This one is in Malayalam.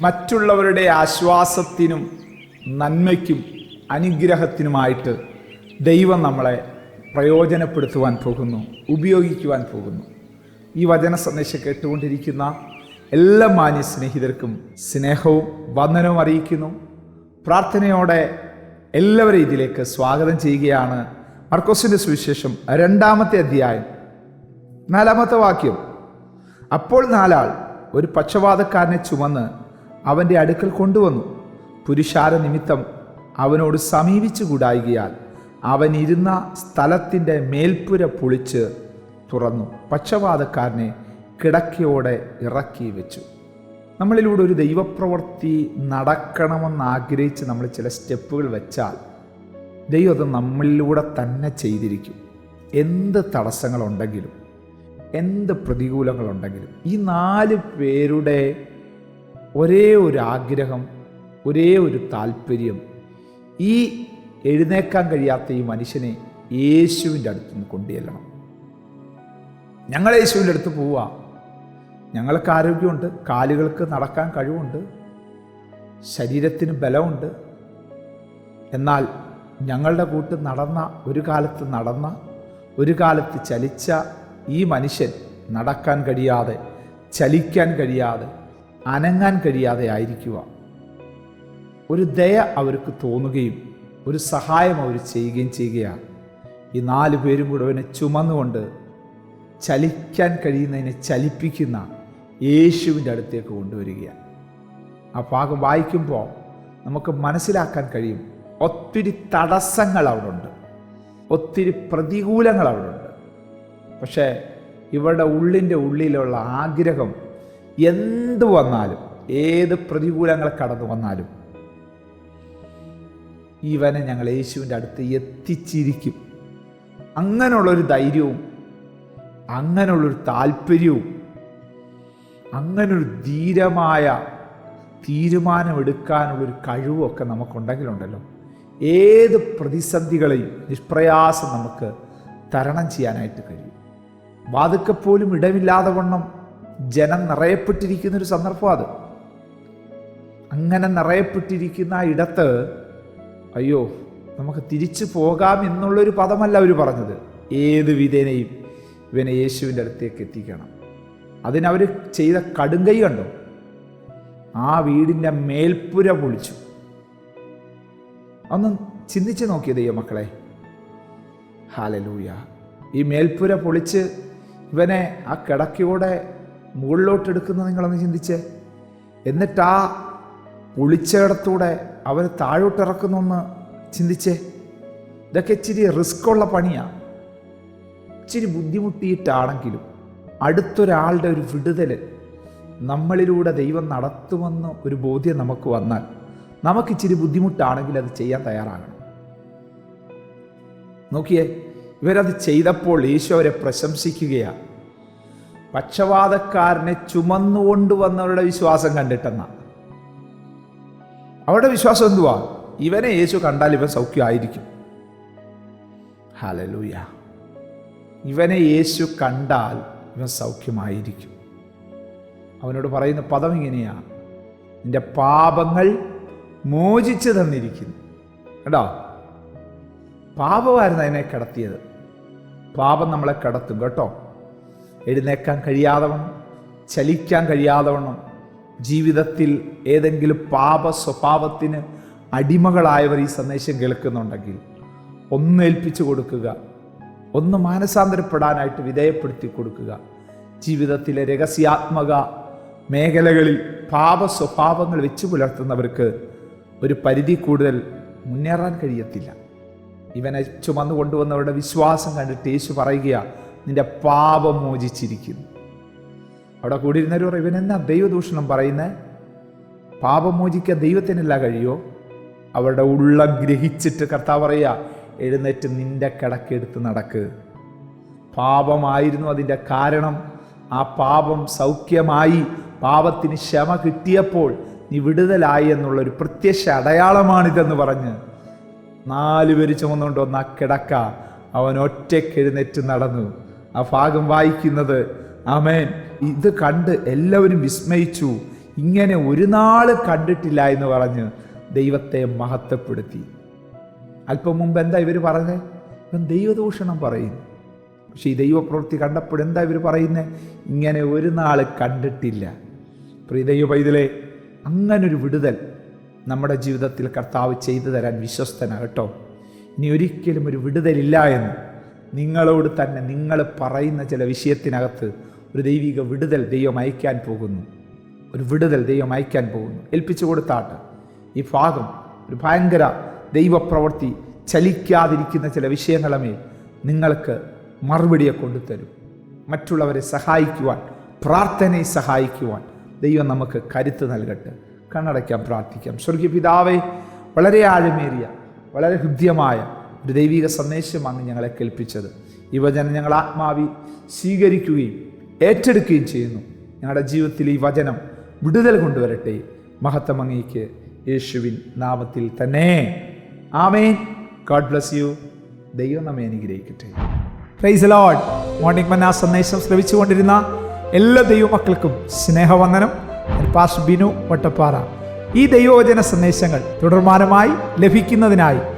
മറ്റുള്ളവരുടെ ആശ്വാസത്തിനും നന്മയ്ക്കും അനുഗ്രഹത്തിനുമായിട്ട് ദൈവം നമ്മളെ പ്രയോജനപ്പെടുത്തുവാൻ പോകുന്നു ഉപയോഗിക്കുവാൻ പോകുന്നു. ഈ വചന സന്ദേശം കേട്ടുകൊണ്ടിരിക്കുന്ന എല്ലാ മാന്യ സ്നേഹിതർക്കും സ്നേഹവും വന്ദനവും അറിയിക്കുന്നു. പ്രാർത്ഥനയോടെ എല്ലാവരും ഇതിലേക്ക് സ്വാഗതം ചെയ്യുകയാണ് മർക്കോസിന്റെ സുവിശേഷം രണ്ടാമത്തെ അധ്യായം നാലാമത്തെ വാക്യം. അപ്പോൾ നാലാൾ ഒരു പക്ഷപാതക്കാരനെ ചുമന്ന് അവന്റെ അടുക്കൽ കൊണ്ടുവന്നു. പുരുഷാര നിമിത്തം അവനോട് സമീപിച്ചു കൂടായികയാൽ അവൻ ഇരുന്ന സ്ഥലത്തിന്റെ മേൽപ്പുര പൊളിച്ച് തുറന്നു. പക്ഷവാതക്കാരനെ കിടക്കയോടെ ഇറക്കി വെച്ചു. നമ്മളിലൂടെ ഒരു ദൈവപ്രവൃത്തി നടക്കണമെന്ന് ആഗ്രഹിച്ച് നമ്മൾ ചില സ്റ്റെപ്പുകൾ വെച്ചാൽ ദൈവം അത് നമ്മളിലൂടെ തന്നെ ചെയ്തിരിക്കും. എന്ത് തടസ്സങ്ങളുണ്ടെങ്കിലും എന്ത് പ്രതികൂലങ്ങളുണ്ടെങ്കിലും ഈ നാല് പേരുടെ ഒരേ ഒരു ആഗ്രഹം ഒരേ ഒരു താല്പര്യം ഈ എഴുന്നേക്കാൻ കഴിയാത്ത ഈ മനുഷ്യനെ യേശുവിന്റെ അടുത്ത് നിന്ന് കൊണ്ടുചെല്ലണം. ഞങ്ങൾ യേശുവിന്റെ അടുത്ത് പോവുക. ഞങ്ങൾക്ക് ആരോഗ്യമുണ്ട് കാലുകൾക്ക് നടക്കാൻ കഴിവുണ്ട് ശരീരത്തിന് ബലമുണ്ട്. എന്നാൽ ഞങ്ങളുടെ കൂട്ട് നടന്ന ഒരു കാലത്ത് നടന്ന ഒരു കാലത്ത് ചലിച്ച ഈ മനുഷ്യൻ നടക്കാൻ കഴിയാതെ ചലിക്കാൻ കഴിയാതെ അനങ്ങാൻ കഴിയാതെ ആയിരിക്കുക. ഒരു ദയ അവർക്ക് തോന്നുകയും ഒരു സഹായം അവർ ചെയ്യുകയും ചെയ്യുകയാണ്. ഈ നാല് പേരും കൂടെ അവനെ ചുമന്നുകൊണ്ട് ചലിക്കാൻ കഴിയുന്നതിനെ ചലിപ്പിക്കുന്ന യേശുവിന്റെ അടുത്തേക്ക് കൊണ്ടുവരികയാണ്. ആ ഭാഗം വായിക്കുമ്പോൾ നമുക്ക് മനസ്സിലാക്കാൻ കഴിയും ഒത്തിരി തടസ്സങ്ങൾ അവിടെ ഉണ്ട് ഒത്തിരി പ്രതികൂലങ്ങൾ അവിടെ ഉണ്ട് പക്ഷേ ഇവരുടെ ഉള്ളിന്റെ ഉള്ളിലുള്ള ആഗ്രഹം എന്ത് വന്നാലും ഏത് പ്രതികൂലങ്ങൾ കടന്നു വന്നാലും ഇവനെ ഞങ്ങൾ യേശുവിന്റെ അടുത്ത് എത്തിച്ചിരിക്കും. അങ്ങനെയുള്ളൊരു ധൈര്യവും അങ്ങനെയുള്ളൊരു താല്പര്യവും അങ്ങനൊരു ധീരമായ തീരുമാനമെടുക്കാനുള്ളൊരു കഴിവുമൊക്കെ നമുക്കുണ്ടെങ്കിലുണ്ടല്ലോ. ഏത് പ്രതിസന്ധികളെയും നിഷ്പ്രയാസം നമുക്ക് തരണം ചെയ്യാനായിട്ട് കഴിയും. വാതുക്കെപ്പോലും ഇടമില്ലാതെ വണ്ണം ജനം നിറയപ്പെട്ടിരിക്കുന്ന ഒരു സന്ദർഭം അത്. അങ്ങനെ നിറയപ്പെട്ടിരിക്കുന്ന ആ ഇടത്ത് അയ്യോ നമുക്ക് തിരിച്ചു പോകാം എന്നുള്ളൊരു പദമല്ല അവർ പറഞ്ഞത്. ഏത് വിധേനയും ഇവനെ യേശുവിന്റെ അടുത്തേക്ക് എത്തിക്കണം. അതിനവർ ചെയ്ത കടുങ്കൈ കണ്ടോ? ആ വീടിന്റെ മേൽപ്പുര പൊളിച്ചു. ഒന്ന് ചിന്തിച്ച് നോക്കിയ ദൈവമക്കളെ. ഹാലലൂയ. ഈ മേൽപ്പുര പൊളിച്ച് ഇവനെ ആ കിടക്കയോടെ മുകളിലോട്ട് എടുക്കുന്നത് നിങ്ങളൊന്ന് ചിന്തിച്ച്. എന്നിട്ട് ആ പൊളിച്ചയിടത്തൂടെ അവർ താഴോട്ടിറക്കുന്നൊന്ന് ചിന്തിച്ചേ. ഇതൊക്കെ ഇച്ചിരി റിസ്ക് ഉള്ള പണിയാണ് ഇച്ചിരി ബുദ്ധിമുട്ടിയിട്ടാണെങ്കിലും അടുത്തൊരാളുടെ ഒരു വിടുതൽ നമ്മളിലൂടെ ദൈവം നടത്തുമെന്ന് ഒരു ബോധ്യം നമുക്ക് വന്നാൽ നമുക്ക് ഇച്ചിരി ബുദ്ധിമുട്ടാണെങ്കിൽ അത് ചെയ്യാൻ തയ്യാറാകണം. നോക്കിയേ ഇവരത് ചെയ്തപ്പോൾ യേശു അവരെ പ്രശംസിക്കുകയാണ് പക്ഷപാതക്കാരനെ ചുമന്നുകൊണ്ടുവന്നവരുടെ വിശ്വാസം കണ്ടിട്ടെന്ന. അവരുടെ വിശ്വാസം എന്തുവാ? ഇവനെ യേശു കണ്ടാൽ ഇവൻ സൗഖ്യമായിരിക്കും. ഹലലൂയ ഇവനെ യേശു കണ്ടാൽ ഇവൻ സൗഖ്യമായിരിക്കും. അവനോട് പറയുന്ന പദം ഇങ്ങനെയാണ് നിന്റെ പാപങ്ങൾ മോചിച്ചു തന്നിരിക്കുന്നു. കേട്ടോ പാപമായിരുന്നു അതിനെ കിടത്തിയത്. പാപം നമ്മളെ കിടത്തും കേട്ടോ. എഴുന്നേക്കാൻ കഴിയാതവണ്ണം ചലിക്കാൻ കഴിയാതവണ്ണം ജീവിതത്തിൽ ഏതെങ്കിലും പാപ സ്വഭാവത്തിന് അടിമകളായവർ ഈ സന്ദേശം കേൾക്കുന്നുണ്ടെങ്കിൽ ഒന്ന് ഏൽപ്പിച്ചു കൊടുക്കുക ഒന്ന് മാനസാന്തരപ്പെടാനായിട്ട് വിധേയപ്പെടുത്തി കൊടുക്കുക. ജീവിതത്തിലെ രഹസ്യാത്മക മേഖലകളിൽ പാപ സ്വഭാവങ്ങൾ വെച്ച് പുലർത്തുന്നവർക്ക് ഒരു പരിധി കൂടുതൽ മുന്നേറാൻ കഴിയത്തില്ല. ഇവനെ ചുമന്നു കൊണ്ടുവന്നവരുടെ വിശ്വാസം കണ്ടിട്ട് യേശു പറയുക നിന്റെ പാപം മോചിച്ചിരിക്കുന്നു. അവിടെ കൂടിയിരുന്നവർ പറയും ഇവനെന്നാ ദൈവദൂഷണം പറയുന്നത് പാപം മോചിക്കാൻ ദൈവത്തിനല്ല കഴിയോ? അവരുടെ ഉള്ളം ഗ്രഹിച്ചിട്ട് കർത്താവ് പറയുക എഴുന്നേറ്റ് നിന്റെ കിടക്കെടുത്ത് നടക്ക്. പാപമായിരുന്നു അതിന്റെ കാരണം. ആ പാപം സൗഖ്യമായി പാപത്തിന് ക്ഷമ കിട്ടിയപ്പോൾ നീ വിടുതലായി എന്നുള്ളൊരു പ്രത്യക്ഷ അടയാളമാണിതെന്ന് പറഞ്ഞ് നാലുപേര് ചുമന്നുകൊണ്ട് വന്ന കിടക്ക അവൻ ഒറ്റയ്ക്ക് എഴുന്നേറ്റ് നടന്നു. ആ ഭാഗം വായിക്കുന്നത്. ആമേൻ. ഇത് കണ്ട് എല്ലാവരും വിസ്മയിച്ചു. ഇങ്ങനെ ഒരു നാൾ കണ്ടിട്ടില്ല എന്ന് പറഞ്ഞ് ദൈവത്തെ മഹത്വപ്പെടുത്തി. അല്പം മുമ്പ് എന്താ ഇവർ പറഞ്ഞത് ഇവൻ ദൈവദൂഷണം പറയുന്നു പക്ഷേ ഈ ദൈവപ്രവൃത്തി കണ്ടപ്പോൾ എന്താ ഇവർ പറയുന്നത് ഇങ്ങനെ ഒരു നാൾ കണ്ടിട്ടില്ല. പ്രിയ ദൈവ പൈതലെ അങ്ങനൊരു വിടുതൽ നമ്മുടെ ജീവിതത്തിൽ കർത്താവ് ചെയ്തു തരാൻ വിശ്വസ്തനാണ് കേട്ടോ. ഇനി ഒരിക്കലും ഒരു വിടുതലില്ല എന്ന്. നിങ്ങളോട് തന്നെ നിങ്ങൾ പറയുന്ന ചില വിഷയത്തിനകത്ത് ഒരു ദൈവിക വിടുതൽ ദൈവം അയക്കാൻ പോകുന്നു. ഒരു വിടുതൽ ദൈവം അയക്കാൻ പോകുന്നു. ഏൽപ്പിച്ചു കൊടുത്താട്ട് ഈ ഭാഗം ഒരു ഭയങ്കര ദൈവപ്രവൃത്തി ചലിക്കാതിരിക്കുന്ന ചില വിഷയങ്ങളമേ നിങ്ങൾക്ക് മറുപടിയെ കൊണ്ടുതരും. മറ്റുള്ളവരെ സഹായിക്കുവാൻ പ്രാർത്ഥനയെ സഹായിക്കുവാൻ ദൈവം നമുക്ക് കരുത്ത് നൽകട്ടെ. കണ്ണടയ്ക്കാൻ പ്രാർത്ഥിക്കാം. സ്വർഗീയ പിതാവെ വളരെ ആഴമേറിയ വളരെ ഹൃദ്യമായ ഒരു ദൈവിക സന്ദേശമാണ് ഞങ്ങളെ കേൾപ്പിച്ചത്. ഈ വചനം ഞങ്ങൾ ആത്മാവി സ്വീകരിക്കുകയും ഏറ്റെടുക്കുകയും ചെയ്യുന്നു. ഞങ്ങളുടെ ജീവിതത്തിൽ ഈ വചനം വിടുതൽ കൊണ്ടുവരട്ടെ. മഹത്വം അങ്ങേക്ക് യേശുവിൻ നാമത്തിൽ തന്നെ. ആമേൻ. ഗോഡ് ബ്ലസ് യു ദൈവം നമ്മെ അനുഗ്രഹിക്കട്ടെ. പ്രൈസ് ലോഡ് മോർണിംഗ് മന്ന സന്ദേശം ശ്രവിച്ചുകൊണ്ടിരുന്ന എല്ലാ ദൈവമക്കൾക്കും സ്നേഹവന്ദനം. പാസ് ബിനു വട്ടപ്പാറ. ഈ ദൈവവചന സന്ദേശങ്ങൾ തുടർമാനമായി ലഭിക്കുന്നതിനായി